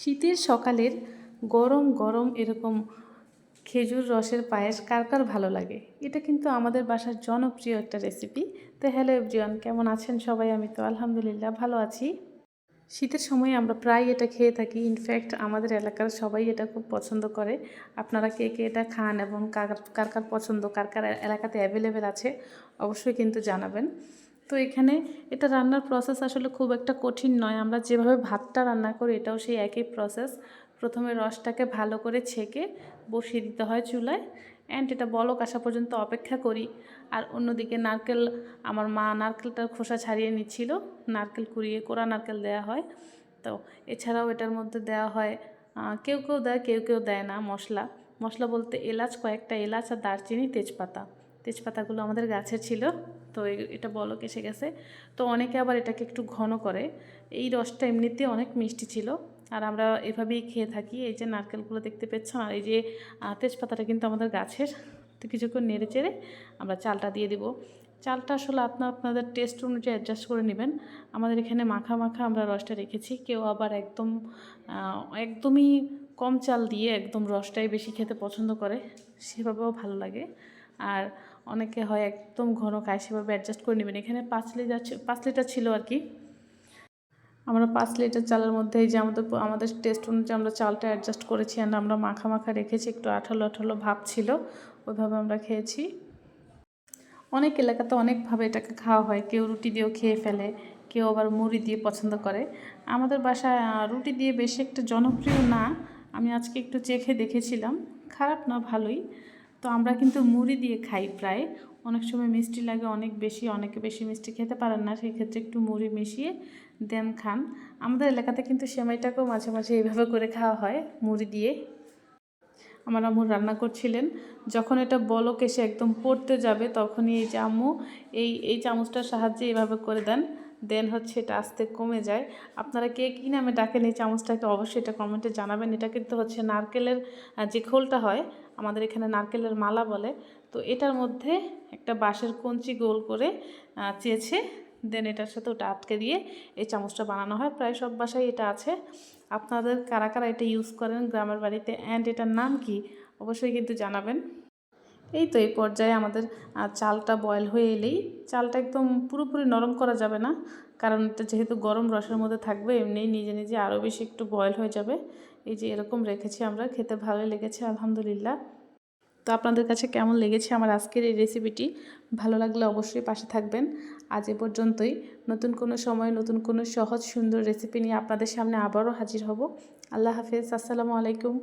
শীতের সকালের গরম গরম এরকম খেজুর রসের পায়েস কার কার ভালো লাগে? এটা কিন্তু আমাদের বাসার জনপ্রিয় একটা রেসিপি তো হ্যালো এভরিওয়ান কেমন আছেন সবাই? আমি তো আলহামদুলিল্লাহ ভালো আছি। শীতের সময় আমরা প্রায় এটা খেয়ে থাকি। ইনফ্যাক্ট আমাদের এলাকার সবাই এটা খুব পছন্দ করে। আপনারা কে কে এটা খান এবং কার কার পছন্দ, কার কার এলাকাতে অ্যাভেলেবেল আছে, অবশ্যই কিন্তু জানাবেন। তো এখানে এটা রান্নার প্রসেস আসলে খুব একটা কঠিন নয়। আমরা যেভাবে ভাতটা রান্না করি, এটাও সেই একই প্রসেস প্রথমে রসটাকে ভালো করে ছেঁকে বসিয়ে দিতে হয় চুলায় অ্যান্ড এটা বলক আসা পর্যন্ত অপেক্ষা করি। আর অন্যদিকে নারকেল, আমার মা নারকেলটার খোসা ছাড়িয়ে নিচ্ছিল, নারকেল কুড়িয়ে কোরা নারকেল দেওয়া হয়। তো এছাড়াও এটার মধ্যে দেওয়া হয় কেউ কেউ দেয়, কেউ কেউ দেয় না, মশলা। মশলা বলতে এলাচ, কয়েকটা এলাচ আর দারচিনি, তেজপাতা। তেজপাতাগুলো আমাদের গাছের ছিল, তো এটা বলক এসে গেছে। তো অনেকে আবার এটাকে একটু ঘন করে। এই রসটা এমনিতে অনেক মিষ্টি ছিল, আর আমরা এভাবেই খেয়ে থাকি। এই যে নারকেলগুলো দেখতে পাচ্ছেন আর এই যে তেজপাতাটা কিন্তু আমাদের গাছের। তো কিছুক্ষণ নেড়ে চেড়ে আমরা চালটা দিয়ে দিব। চালটা আসলে আপনার আপনাদের টেস্ট অনুযায়ী অ্যাডজাস্ট করে নেবেন। আমাদের এখানে মাখা মাখা আমরা রসটা রেখেছি। কেউ আবার একদম একদমই কম চাল দিয়ে একদম রসটাই বেশি খেতে পছন্দ করে। সেভাবেও ভালো লাগে। আর অনেকে হয় একদম ঘন খায়, সেভাবে অ্যাডজাস্ট করে নেবেন। এখানে পাঁচ লিটার পাঁচ লিটার ছিল আর কি। আমরা পাঁচ লিটার চালের মধ্যে যে আমাদের আমাদের টেস্ট অনুযায়ী আমরা চালটা অ্যাডজাস্ট করেছি আর আমরা মাখা মাখা রেখেছি, একটু আঠালো আঠালো ভাব ছিল, ওইভাবে আমরা খেয়েছি। অনেক এলাকাতে অনেকভাবে এটাকে খাওয়া হয়, কেউ রুটি দিয়েও খেয়ে ফেলে, কেউ আবার মুড়ি দিয়ে পছন্দ করে। আমাদের বাসায় রুটি দিয়ে বেশি একটা জনপ্রিয় না, আমি আজকে একটু চেখে দেখেছিলাম, খারাপ না ভালোই। তো আমরা কিন্তু মুড়ি দিয়ে খাই প্রায়। অনেক সময় মিষ্টি লাগে, অনেক বেশি, অনেকে বেশি মিষ্টি খেতে পারেন না সেই ক্ষেত্রে একটু মুড়ি মিশিয়ে দেন খান। আমাদের এলাকাতে কিন্তু সেমাইটাকেও মাঝে মাঝে এইভাবে করে খাওয়া হয়, মুড়ি দিয়ে। আমার আম্মু রান্না করছিলেন। যখন এটা বলক এসে একদম পড়তে যাবে, তখনই এই আম্মু, এই এই চামচটার সাহায্যে এইভাবে করে দেন। দেন হচ্ছে এটা আস্তে কমে যায়। আপনারা কে কী নামে ডাকেন এই চামচটাকে অবশ্যই এটা কমেন্টে জানাবেন। এটা কিন্তু হচ্ছে নারকেলের যে খোলটা হয়, আমাদের এখানে নারকেলের মালা বলে, তো এটার মধ্যে একটা বাঁশের কঞ্চি গোল করে চেয়েছে দেন এটার সাথে ওটা আটকে দিয়ে এই চামচটা বানানো হয়। প্রায় সব বাসায় এটা আছে। আপনাদের কারা কারা এটা ইউজ করেন গ্রামের বাড়িতে অ্যান্ড এটার নাম কি, অবশ্যই কিন্তু জানাবেন। এই তো এই পর্যায়ে আমাদের চালটা বয়েল হয়ে এলেই চালটা একদম পুরোপুরি নরম করা যাবে না। কারণ এটা যেহেতু গরম রসের মধ্যে থাকবে, এমনিই নিজে নিজে আরও বেশি একটু বয়েল হয়ে যাবে। এই যে এরকম রেখেছি আমরা, খেতে ভালোই লেগেছে, আলহামদুলিল্লাহ। তো আপনাদের কাছে কেমন লেগেছে আমার আজকের এই রেসিপিটি ভালো লাগলে অবশ্যই পাশে থাকবেন। আজ এ পর্যন্তই। নতুন কোনো সময় নতুন কোনো সহজ, সুন্দর রেসিপি নিয়ে আপনাদের সামনে আবারও হাজির হব। আল্লাহ হাফেজ, আসসালামু আলাইকুম।